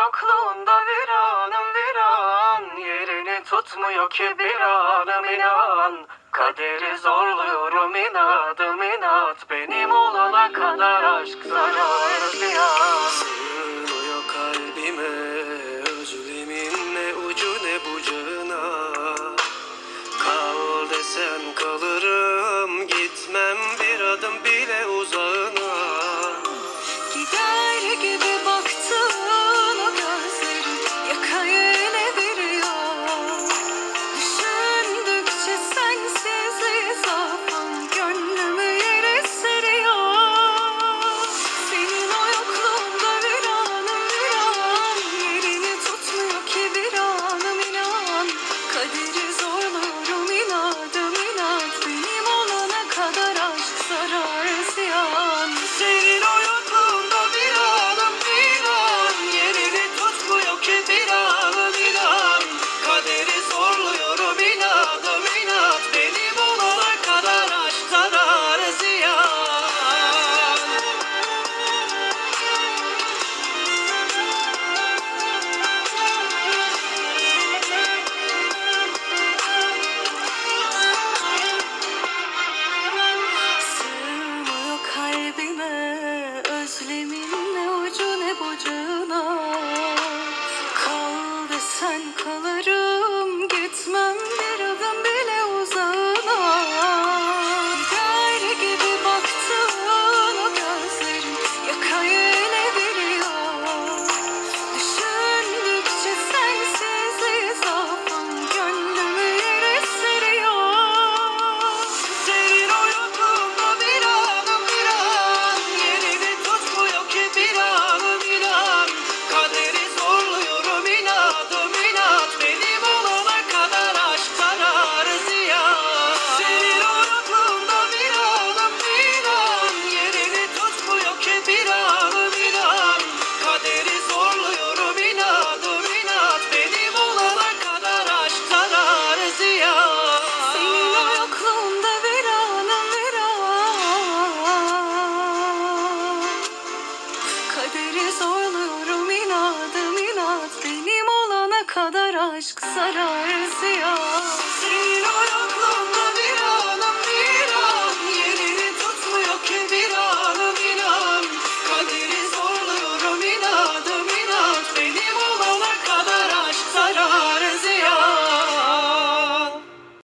yokluğunda viranım viran Yerini tutmuyor ki bir anım inan. Kaderi zorluyorum inadım inat. Benim olana kadar aşk zarar ziyan Sığmıyor kalbime özlemin ne ucu ne bucağına Kal desen kalırım gitmem bir Şarkıları aşk sarar ziyan.